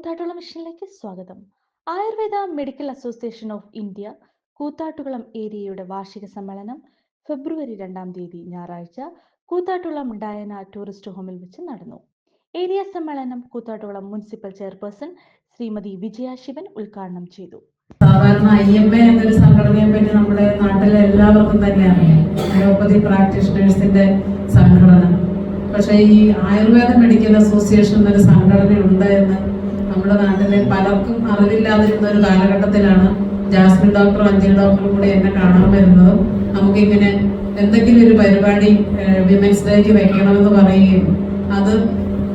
കൂത്താട്ടുകുളം മിഷനിലേക്ക് സ്വാഗതം. Ayurveda medical association of India Koothattukulam ഏരിയയുടെ വാർഷിക സമ്മേളനം ഫെബ്രുവരി രണ്ടാം തീയതി ഞായറാഴ്ച കൂത്താട്ടുകുളം ഡയന ടൂറിസ്റ്റ് ഹോമിൽ വെച്ച് നടന്നു. ഏരിയ സമ്മേളനം കൂത്താട്ടുകുളം മുനിസിപ്പൽ ചെയർപേഴ്സൺ ശ്രീമതി വിജയ ശിവൻ ഉദ്ഘാടനം ചെയ്തു. എന്നൊരു സംഘടനയെ പറ്റി നമ്മുടെ എല്ലാവർക്കും അറിയാം. പ്രാക്ടീഷണേഴ്സിന്റെ സംഘടന. പക്ഷേ ഈ ആയുർവേദ മെഡിക്കൽ അസോസിയേഷൻ എന്നൊരു സംഘടന ഉണ്ട് എന്ന് നമ്മുടെ നാട്ടിലെ പലർക്കും അറിവില്ലാതിരുന്ന ഒരു കാലഘട്ടത്തിലാണ് ജാസ്മിൻ ഡോക്ടറും അഞ്ജലി ഡോക്ടറും കൂടെ എന്നെ കാണാൻ വരുന്നതും. നമുക്കിങ്ങനെ എന്തെങ്കിലും ഒരു പരിപാടി വിമൻസ് ഡേക്ക് വെക്കണമെന്ന് പറയുകയും അത്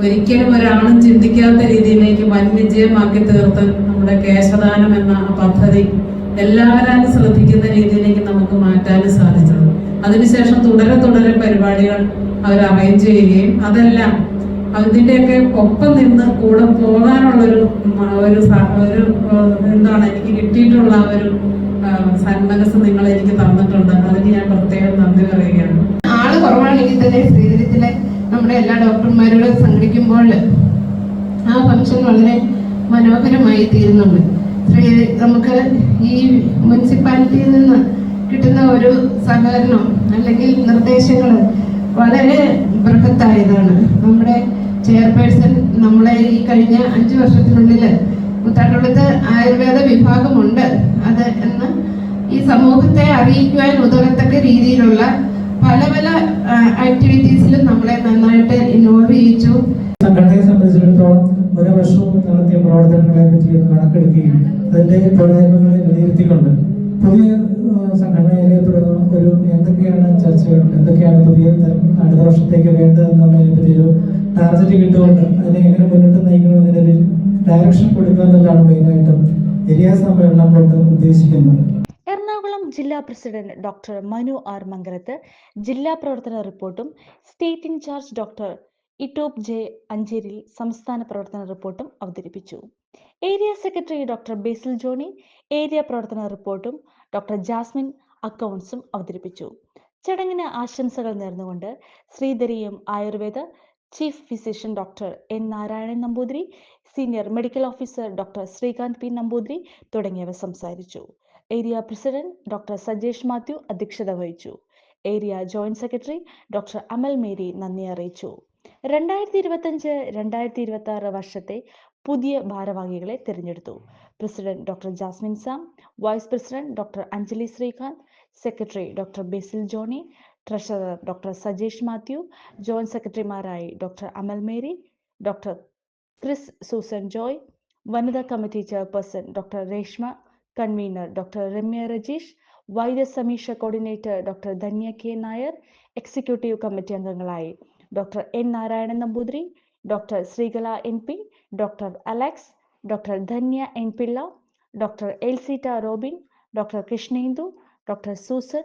ഒരിക്കലും ഒരാളും ചിന്തിക്കാത്ത രീതിയിലേക്ക് വൻ വിജയമാക്കി തീർത്ത് നമ്മുടെ കേശദാനം എന്ന പദ്ധതി എല്ലാവരും ശ്രദ്ധിക്കുന്ന രീതിയിലേക്ക് നമുക്ക് മാറ്റാനും സാധിച്ചത്. അതിനുശേഷം തുടരെ തുടരെ പരിപാടികൾ അവർ അറേഞ്ച് ചെയ്യുകയും അതെല്ലാം അതിന്റെയൊക്കെ ഒപ്പം നിന്ന് കൂടെ പോകാനുള്ളൊരു ഒരു ഒരു എന്താണ് എനിക്ക് കിട്ടിയിട്ടുള്ള ഒരു സന്മനസ് നിങ്ങൾ എനിക്ക് തന്നിട്ടുണ്ട്. അതിന് ഞാൻ പ്രത്യേകം നന്ദി പറയുകയാണ്. ആൾ കുറവാണെങ്കിൽ തന്നെ ശ്രീധരത്തിലെ നമ്മുടെ എല്ലാ ഡോക്ടർമാരോട് സംഘടിക്കുമ്പോൾ ആ ഫംഗ്ഷൻ വളരെ മനോഹരമായി തീരുന്നുണ്ട്. ശ്രീ നമുക്ക് ഈ മുനിസിപ്പാലിറ്റിയിൽ നിന്ന് കിട്ടുന്ന ഒരു സഹകരണം അല്ലെങ്കിൽ നിർദ്ദേശങ്ങൾ വളരെ ബൃഹത്തായതാണ്. നമ്മുടെ ചെയർപേഴ്സൺ നമ്മളെ ഈ കഴിഞ്ഞ അഞ്ച് വർഷത്തിനുള്ളിൽ കുത്താട്ടുള്ളത് ആയുർവേദ വിഭാഗമുണ്ട്. അത് എന്ന് ഈ സമൂഹത്തെ അറിയിക്കുവാൻ ഉതകത്തക്ക രീതിയിലുള്ള പല പല ആക്ടിവിറ്റീസിലും നമ്മളെ നന്നായിട്ട് ഇൻവോൾവ് ചെയ്യിച്ചു. സംഘടനയെ സംബന്ധിച്ചിടത്തോളം ഓരോ വർഷവും നടത്തിയ പ്രവർത്തനങ്ങളെ പറ്റി കണക്കെടുക്കുകയും അതിന്റെ പോരായ്മകളെ വിലയിരുത്തിക്കൊണ്ട് പുതിയ സംഘടനയിലെ ഒരു എന്തൊക്കെയാണ് ചർച്ചകൾ എന്തൊക്കെയാണ് പുതിയ അടുത്ത വർഷത്തേക്ക് വേണ്ടതെന്നുള്ളതിനെ പറ്റി ഒരു ടാർഗറ്റ് കിട്ടുകൊണ്ട് അതിനെ എങ്ങനെ മുന്നോട്ട് നയിക്കണം എന്നതിനൊരു ഡയറക്ഷൻ കൊടുക്കുക എന്നുള്ളതാണ് മെയിനായിട്ടും ഏരിയ സമ്മേളനം കൊണ്ട് ഉദ്ദേശിക്കുന്നത്. എറണാകുളം ജില്ലാ president doctor Manu R Mangalath ജില്ലാ പ്രവർത്തന റിപ്പോർട്ടും സ്റ്റേറ്റ് ഇൻചാർജ് ഡോക്ടർ ഇറ്റോപ് ജെ അഞ്ചേരിൽ സംസ്ഥാന പ്രവർത്തന റിപ്പോർട്ടും അവതരിപ്പിച്ചു. Area secretary doctor Basil Johnny area പ്രവർത്തന റിപ്പോർട്ടും ഡോക്ടർ ജാസ്മിൻ അക്കൗണ്ട്സും അവതരിപ്പിച്ചു. ചടങ്ങിന് ആശംസകൾ നേർന്നുകൊണ്ട് ശ്രീധരിയും Ayurveda chief physician doctor N Narayanan Namboothiri senior medical officer doctor Srikanth P Namboothiri തുടങ്ങിയവർ സംസാരിച്ചു. Area president doctor Sajesh Mathew അധ്യക്ഷത വഹിച്ചു. Area joint secretary doctor Amal Mary നന്ദി അറിയിച്ചു. രണ്ടായിരത്തി ഇരുപത്തഞ്ച് രണ്ടായിരത്തി ഇരുപത്തി ആറ് വർഷത്തെ പുതിയ ഭാരവാഹികളെ തിരഞ്ഞെടുത്തു. President doctor Jasmine Sam vice president doctor Anjali Srikanth secretary doctor Basil Johny treasurer doctor Sajesh Mathew joint സെക്രട്ടറിമാരായി doctor Amal Mary doctor Chris Susan Joy വനിതാ committee chairperson doctor Reshma convener doctor Ramya Rajeesh Vaidya Sameeksha coordinator doctor Dhanya K Nair executive committee അംഗങ്ങളായി doctor N Narayanan Namboothiri doctor Sreekala N P doctor Alex doctor Dhanya N Pillai doctor Elsita Robin doctor Krishnendu doctor Susan